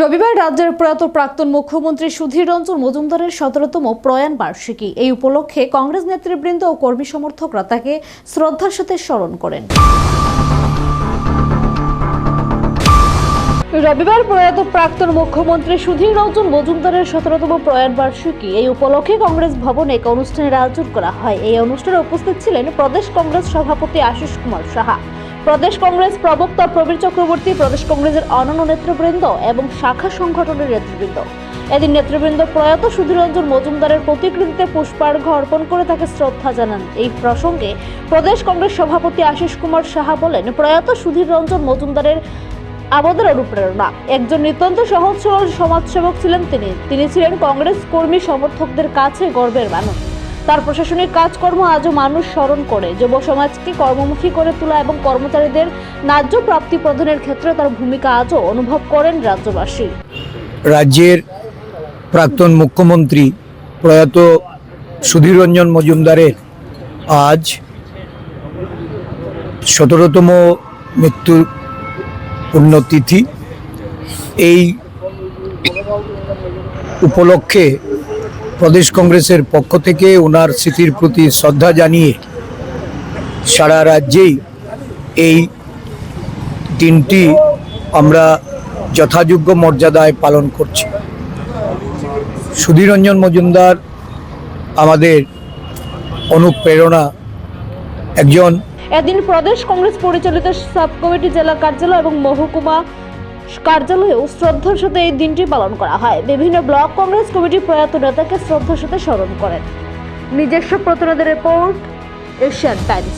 রবিবার রাজ্যের প্রয়াত প্রাক্তন মুখ্যমন্ত্রী সুধীর রঞ্জন মজুমদারের সতেরোতম প্রয়াণ বার্ষিকী। এই উপলক্ষে কংগ্রেস নেতৃবৃন্দ ও কর্মী সমর্থকরা তাকে শ্রদ্ধার সাথে স্মরণ করেন। রবিবার প্রয়াত প্রাক্তন মুখ্যমন্ত্রী সুধীর রঞ্জন মজুমদারের সতেরোতম প্রয়াণ বার্ষিকী। এই উপলক্ষে কংগ্রেস ভবনে এক অনুষ্ঠানের আয়োজন করা হয়। এই অনুষ্ঠানে উপস্থিত ছিলেন প্রদেশ কংগ্রেস সভাপতি আশিস কুমার সাহা। প্রদেশ কংগ্রেস প্রবক্তা প্রবীর চক্রবর্তী, প্রদেশ কংগ্রেসের অনন্য নেতৃবৃন্দ এবং শাখা সংগঠনের নেতৃবৃন্দ। এদিন নেতৃবৃন্দ প্রয়াত সুধীররঞ্জন মজুমদারের প্রতিকৃতিতে পুষ্পার্ঘ অর্পণ করে তাকে শ্রদ্ধা জানান। এই প্রসঙ্গে প্রদেশ কংগ্রেস সভাপতি আশিস কুমার সাহা বলেন, প্রয়াত সুধীর রঞ্জন মজুমদারের আমাদের অনুপ্রেরণা। একজন নিতান্ত সহজ সরল সমাজসেবক ছিলেন তিনি। তিনি ছিলেন কংগ্রেস কর্মী সমর্থকদের কাছে গর্বের মানুষ। তার প্রশাসনিক কাজকর্ম আজও মানুষ স্মরণ করে। যুব সমাজকে কর্মমুখী করে তোলা এবং কর্মচারীদের ন্যায্য প্রাপ্তি প্রদানের ক্ষেত্রে তার ভূমিকা আজও অনুভব করেন রাজ্যবাসী। রাজ্যের প্রাক্তন মুখ্যমন্ত্রী প্রয়াত সুধীররঞ্জন মজুমদারের আজ সতেরোতম মৃত্যু পুণ্যতিথি। এই উপলক্ষে প্রদেশ কংগ্রেসের পক্ষ থেকে ওনার স্মৃতির প্রতি শ্রদ্ধা জানিয়ে সারা রাজ্যেই এই দিনটি আমরা যথাযোগ্য মর্যাদায় পালন করছি। সুধীরঞ্জন মজুমদার আমাদের অনুপ্রেরণা, একজন এদিন প্রদেশ কংগ্রেস পরিচালিত সাব কমিটি জেলা কার্যালয় এবং মহকুমা কার্যালয়েও শ্রদ্ধার সাথে এই দিনটি পালন করা হয়। বিভিন্ন ব্লক কংগ্রেস কমিটি প্রয়াত নেতাকে শ্রদ্ধার সাথে স্মরণ করেন। নিজস্ব প্রতিনিধি রিপোর্ট, এশিয়ান টাইমস।